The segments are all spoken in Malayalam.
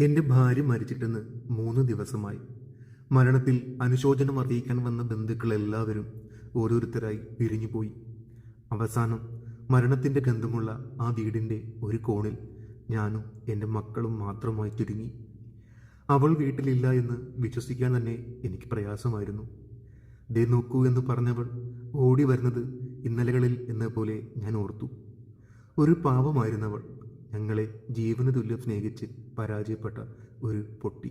എന്റെ ഭാര്യ മരിച്ചിട്ടെന്ന് മൂന്ന് ദിവസമായി. മരണത്തിൽ അനുശോചനം അറിയിക്കാൻ വന്ന ബന്ധുക്കൾ എല്ലാവരും ഓരോരുത്തരായി പിരിഞ്ഞുപോയി. അവസാനം മരണത്തിന്റെ ഗന്ധമുള്ള ആ വീടിന്റെ ഒരു കോണിൽ ഞാനും എന്റെ മക്കളും മാത്രമായി ചുരുങ്ങി. അവൾ വീട്ടിലില്ല എന്ന് വിശ്വസിക്കാൻ തന്നെ എനിക്ക് പ്രയാസമായിരുന്നു. ദേ നോക്കൂ എന്ന് പറഞ്ഞവൾ ഓടി വരുന്നത് ഇന്നലകളിൽ എന്ന പോലെ ഞാൻ ഓർത്തു. ഒരു പാവമായിരുന്നവൾ ഞങ്ങളെ ജീവന തുല്യം സ്നേഹിച്ച് പരാജയപ്പെട്ട ഒരു പൊട്ടി.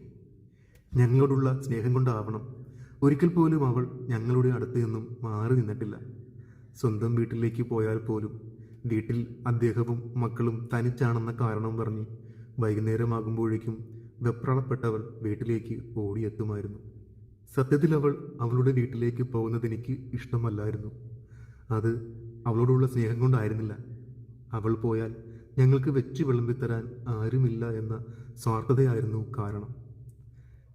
ഞങ്ങളോടുള്ള സ്നേഹം കൊണ്ടാവണം. ഒരിക്കൽ പോലും അവൾ ഞങ്ങളുടെ അടുത്ത് നിന്നും മാറി നിന്നിട്ടില്ല. സ്വന്തം വീട്ടിലേക്ക് പോയാൽ പോലും വീട്ടിൽ അദ്ദേഹവും മക്കളും തനിച്ചാണെന്ന കാരണം പറഞ്ഞ് വൈകുന്നേരമാകുമ്പോഴേക്കും വെപ്രാളപ്പെട്ടവൾ വീട്ടിലേക്ക് ഓടിയെത്തുമായിരുന്നു. സത്യത്തിൽ അവൾ അവളുടെ വീട്ടിലേക്ക് പോകുന്നത് എനിക്ക് ഇഷ്ടമല്ലായിരുന്നു. അത് അവളോടുള്ള സ്നേഹം കൊണ്ടായിരുന്നില്ല. അവൾ പോയാൽ ഞങ്ങൾക്ക് വെച്ച് വിളമ്പിത്തരാൻ ആരുമില്ല എന്ന സ്വാർത്ഥതയായിരുന്നു കാരണം.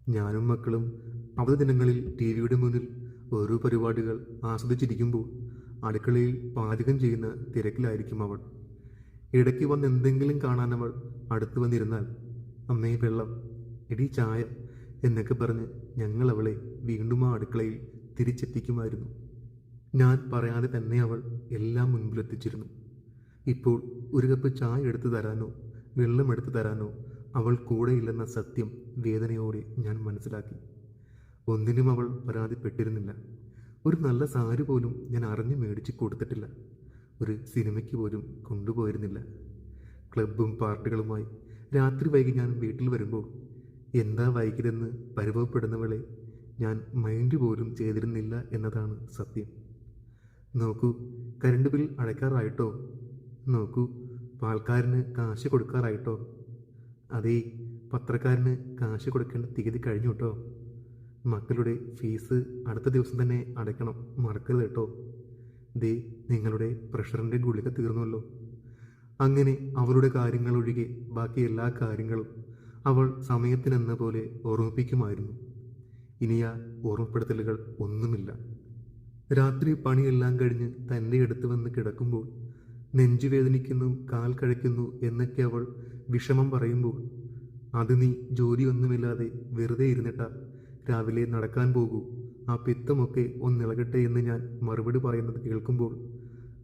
ഞാനും മക്കളും അവധി ദിനങ്ങളിൽ ടി വിയുടെ മുന്നിൽ ഓരോ പരിപാടികൾ ആസ്വദിച്ചിരിക്കുമ്പോൾ അടുക്കളയിൽ പാചകം ചെയ്യുന്ന തിരക്കിലായിരിക്കും അവൾ. ഇടയ്ക്ക് വന്ന് എന്തെങ്കിലും കാണാൻ അവൾ അടുത്തു വന്നിരുന്നാൽ അമ്മേ വെള്ളം. എടി ചായ എന്നൊക്കെ പറഞ്ഞ് ഞങ്ങൾ അവളെ വീണ്ടും ആ അടുക്കളയിൽ തിരിച്ചെത്തിക്കുമായിരുന്നു. ഞാൻ പറയാതെ തന്നെ അവൾ എല്ലാം മുൻപിലെത്തിച്ചിരുന്നു. ഇപ്പോൾ ഒരു കപ്പ് ചായ എടുത്തു തരാനോ? വെള്ളം എടുത്തു തരാനോ? അവൾ കൂടെയില്ലെന്ന സത്യം വേദനയോടെ ഞാൻ മനസ്സിലാക്കി. ഒന്നിനും അവൾ പരാതിപ്പെട്ടിരുന്നില്ല. ഒരു നല്ല സാരി പോലും ഞാൻ അറിഞ്ഞു മേടിച്ച് കൊടുത്തിട്ടില്ല. ഒരു സിനിമയ്ക്ക് പോലും കൊണ്ടുപോയിരുന്നില്ല. ക്ലബും പാർട്ടികളുമായി രാത്രി വൈകി ഞാൻ വീട്ടിൽ വരുമ്പോൾ എന്താ വൈകിതെന്ന് പരിഭവപ്പെടുന്നവളെ ഞാൻ മൈൻഡ് പോലും ചെയ്തിരുന്നില്ല എന്നതാണ് സത്യം. നോക്കൂ കരണ്ട് ബിൽ അടയ്ക്കാറായിട്ടോ? നോക്കൂ. പാൽക്കാരന് കാശ് കൊടുക്കാറായിട്ടോ? അതേ പത്രക്കാരന് കാശ് കൊടുക്കേണ്ട തീയതി കഴിഞ്ഞു കേട്ടോ. മക്കളുടെ ഫീസ് അടുത്ത ദിവസം തന്നെ അടയ്ക്കണം. മറക്കരുത് കേട്ടോ. ദേ നിങ്ങളുടെ പ്രഷറിന്റെ ഗുളിക തീർന്നുവല്ലോ. അങ്ങനെ അവരുടെ കാര്യങ്ങൾ ഒഴികെ ബാക്കി എല്ലാ കാര്യങ്ങളും അവൾ സമയത്തിനെന്ന പോലെ ഓർമ്മിപ്പിക്കുമായിരുന്നു. ഇനി ആ ഓർമ്മപ്പെടുത്തലുകൾ ഒന്നുമില്ല. രാത്രി പണിയെല്ലാം കഴിഞ്ഞ് തന്റെ അടുത്ത് വന്ന് കിടക്കുമ്പോൾ നെഞ്ചുവേദനിക്കുന്നു കാൽ കഴിക്കുന്നു എന്നൊക്കെ അവൾ വിഷമം പറയുമ്പോൾ അത് നീ ജോലിയൊന്നുമില്ലാതെ വെറുതെ ഇരുന്നിട്ട രാവിലെ നടക്കാൻ പോകൂ ആ പിത്തമൊക്കെ ഒന്നിളകട്ടെ എന്ന് ഞാൻ മറുപടി പറയുന്നത് കേൾക്കുമ്പോൾ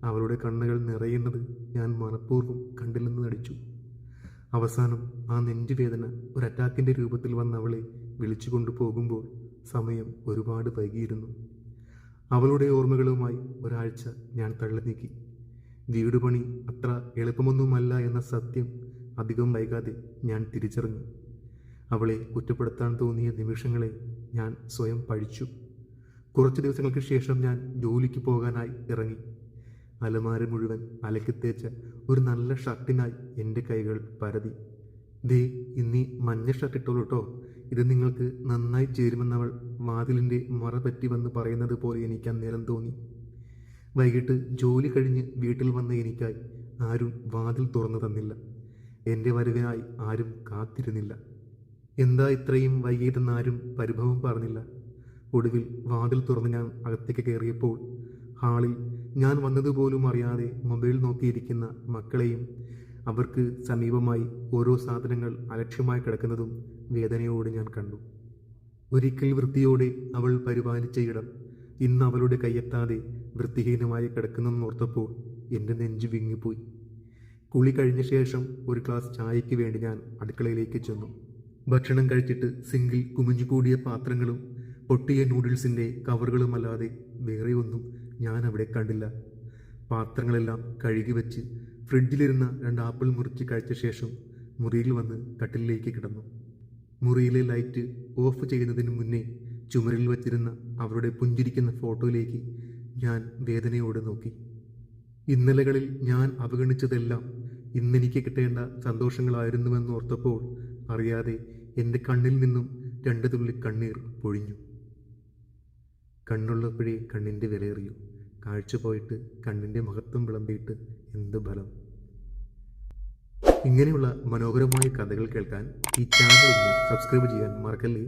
അവളുടെ കണ്ണുകൾ നിറയുന്നത് ഞാൻ മനഃപൂർവം കണ്ടില്ലെന്ന് നടിച്ചു. അവസാനം ആ നെഞ്ചുവേദന ഒരു അറ്റാക്കിന്റെ രൂപത്തിൽ വന്ന് അവളെ വിളിച്ചു കൊണ്ടുപോകുമ്പോൾ സമയം ഒരുപാട് വൈകിയിരുന്നു. അവളുടെ ഓർമ്മകളുമായി ഒരാഴ്ച ഞാൻ തള്ളി നീക്കി. വീട് പണി അത്ര എളുപ്പമൊന്നുമല്ല എന്ന സത്യം അധികം വൈകാതെ ഞാൻ തിരിച്ചറിഞ്ഞു. അവളെ കുറ്റപ്പെടുത്താൻ തോന്നിയ നിമിഷങ്ങളെ ഞാൻ സ്വയം പഴിച്ചു കുറച്ച് ദിവസങ്ങൾക്ക് ശേഷം ഞാൻ ജോലിക്ക് പോകാനായി ഇറങ്ങി. അലമാര മുഴുവൻ അലക്കി തേച്ച ഒരു നല്ല ഷർട്ടിനായി എന്റെ കൈകൾ പരതി. ദേ ഇന്നീ മഞ്ഞ ഷർട്ട് ഇട്ടോളൂ കേട്ടോ ഇത് നിങ്ങൾക്ക് നന്നായി ചേരുമെന്നവൾ വാതിലിന്റെ മറ പറ്റി വന്ന് പറയുന്നത് പോലെ എനിക്ക് അന്നേരം തോന്നി. വൈകിട്ട് ജോലി കഴിഞ്ഞ് വീട്ടിൽ വന്ന എനിക്കായി ആരും വാതിൽ തുറന്നു തന്നില്ല. എന്റെ വരവിനായി ആരും കാത്തിരുന്നില്ല. എന്താ ഇത്രയും വൈകിട്ടെന്ന് ആരും പരിഭവം പറഞ്ഞില്ല. ഒടുവിൽ വാതിൽ തുറന്ന് ഞാൻ അകത്തേക്ക് കയറിയപ്പോൾ ഹാളിൽ ഞാൻ വന്നതുപോലും അറിയാതെ മൊബൈൽ നോക്കിയിരിക്കുന്ന മക്കളെയും അവർക്ക് സമീപമായി ഓരോ സാധനങ്ങൾ അലക്ഷ്യമായി കിടക്കുന്നതും വേദനയോടെ ഞാൻ കണ്ടു. ഒരിക്കൽ വൃത്തിയോടെ അവൾ പരിപാലിച്ച ഇടം ഇന്ന് അവളുടെ കയ്യെത്താതെ വൃത്തിഹീനമായി കിടക്കുന്നെന്നോർത്തപ്പോൾ എന്റെ നെഞ്ചു വിങ്ങിപ്പോയി. കുളി കഴിഞ്ഞ ശേഷം ഒരു ഗ്ലാസ് ചായയ്ക്ക് വേണ്ടി ഞാൻ അടുക്കളയിലേക്ക് ചെന്നു. ഭക്ഷണം കഴിച്ചിട്ട് സിങ്കിൽ കുമിഞ്ഞുകൂടിയ പാത്രങ്ങളും പൊട്ടിയ നൂഡിൽസിന്റെ കവറുകളുമല്ലാതെ വേറെ ഒന്നും ഞാൻ അവിടെ കണ്ടില്ല. പാത്രങ്ങളെല്ലാം കഴുകി വെച്ച് ഫ്രിഡ്ജിലിരുന്ന രണ്ട് ആപ്പിൾ മുറിച്ച് കഴിച്ച ശേഷം മുറിയിൽ വന്ന് കട്ടിലിലേക്ക് കിടന്നു. മുറിയിലെ ലൈറ്റ് ഓഫ് ചെയ്യുന്നതിന് മുന്നേ ചുമരിൽ വച്ചിരുന്ന അവരുടെ പുഞ്ചിരിക്കുന്ന ഫോട്ടോയിലേക്ക് ഞാൻ വേദനയോടെ നോക്കി. ഇന്നലകളിൽ ഞാൻ അവഗണിച്ചതെല്ലാം ഇന്നെനിക്ക് കിട്ടേണ്ട സന്തോഷങ്ങളായിരുന്നുവെന്ന് ഓർത്തപ്പോൾ അറിയാതെ എന്റെ കണ്ണിൽ നിന്നും രണ്ട് തുള്ളി കണ്ണീർ പൊഴിഞ്ഞു. കണ്ണുള്ളപ്പോഴേ കണ്ണിന്റെ വിലയേറിയു. കാഴ്ച പോയിട്ട് കണ്ണിന്റെ മഹത്വം വിളമ്പിയിട്ട് എന്ത് ഫലം? ഇങ്ങനെയുള്ള മനോഹരമായ കഥകൾ കേൾക്കാൻ ഈ ചാനൽ ഒന്ന് സബ്സ്ക്രൈബ് ചെയ്യാൻ മറക്കല്ലേ?